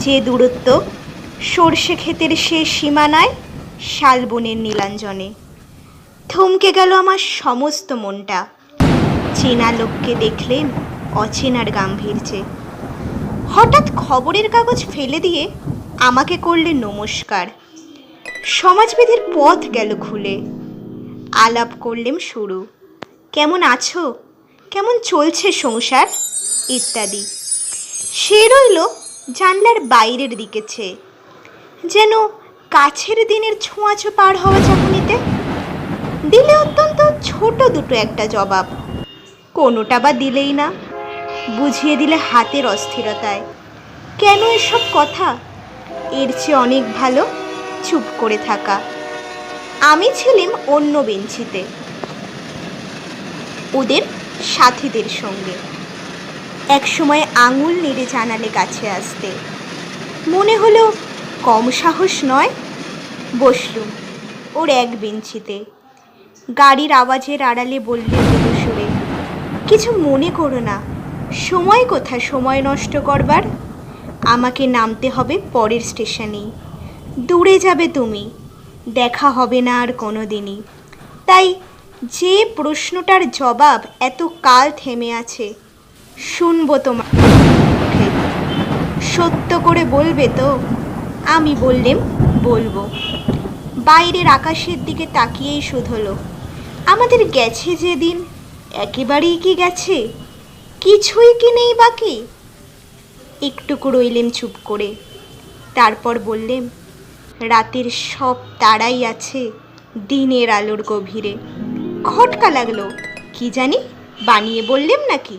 যে দূরত্ব, সর্ষে ক্ষেতের শেষ সীমানায় শালবনের নীলাঞ্জনে। থমকে গেল আমার সমস্ত মনটা। চেনা লোককে দেখলেন অচেনার গাম্ভীর্যে। হঠাৎ খবরের কাগজ ফেলে দিয়ে আমাকে করলে নমস্কার। সমাজবিধির পথ গেল খুলে। আলাপ করলেম শুরু। কেমন আছো? কেমন চলছে সংসার? ইত্যাদি। সে রইল জানলার বাইরের দিকে চেয়ে। যেন কাছের দিনের ছোঁয়াচো পার হওয়া চাকুনিতে দিলে অত্যন্ত ছোট দুটো একটা জবাব। কোনোটা বা দিলেই না। বুঝিয়ে দিলে হাতের অস্থিরতায়। কেন এসব কথা? এর চেয়ে অনেক ভালো চুপ করে থাকা। আমি ছিলাম অন্য বেঞ্চিতে। ওদের সাথীদের সঙ্গে। একসময় আঙুল নেড়ে জানালে কাছে আসতে। মনে হলো কম সাহস নয়? বসলুম ওর এক বেঞ্চিতে। গাড়ির আওয়াজের আড়ালে বললে সুরে, কিছু মনে করো না, সময় কোথা সময় নষ্ট করবার? আমাকে নামতে হবে পরের স্টেশনেই। দূরে যাবে তুমি, দেখা হবে না আর কোনো দিনই তাই যে প্রশ্নটার জবাব এত কাল থেমে আছে শুনব তোমার। সত্য করে বলবে তো? আমি বললেম, বলব। বাইরের আকাশের দিকে তাকিয়েই শুধলো। আমাদের গেছে যেদিন, একেবারেই কি গেছে? কিছুই কি নেই বাকি? একটুকু রইলেম চুপ করে। তারপর বললেম, রাতের সব তারাই আছে দিনের আলোর গভীরে। খটকা লাগল, কি জানি বানিয়ে বললেম নাকি?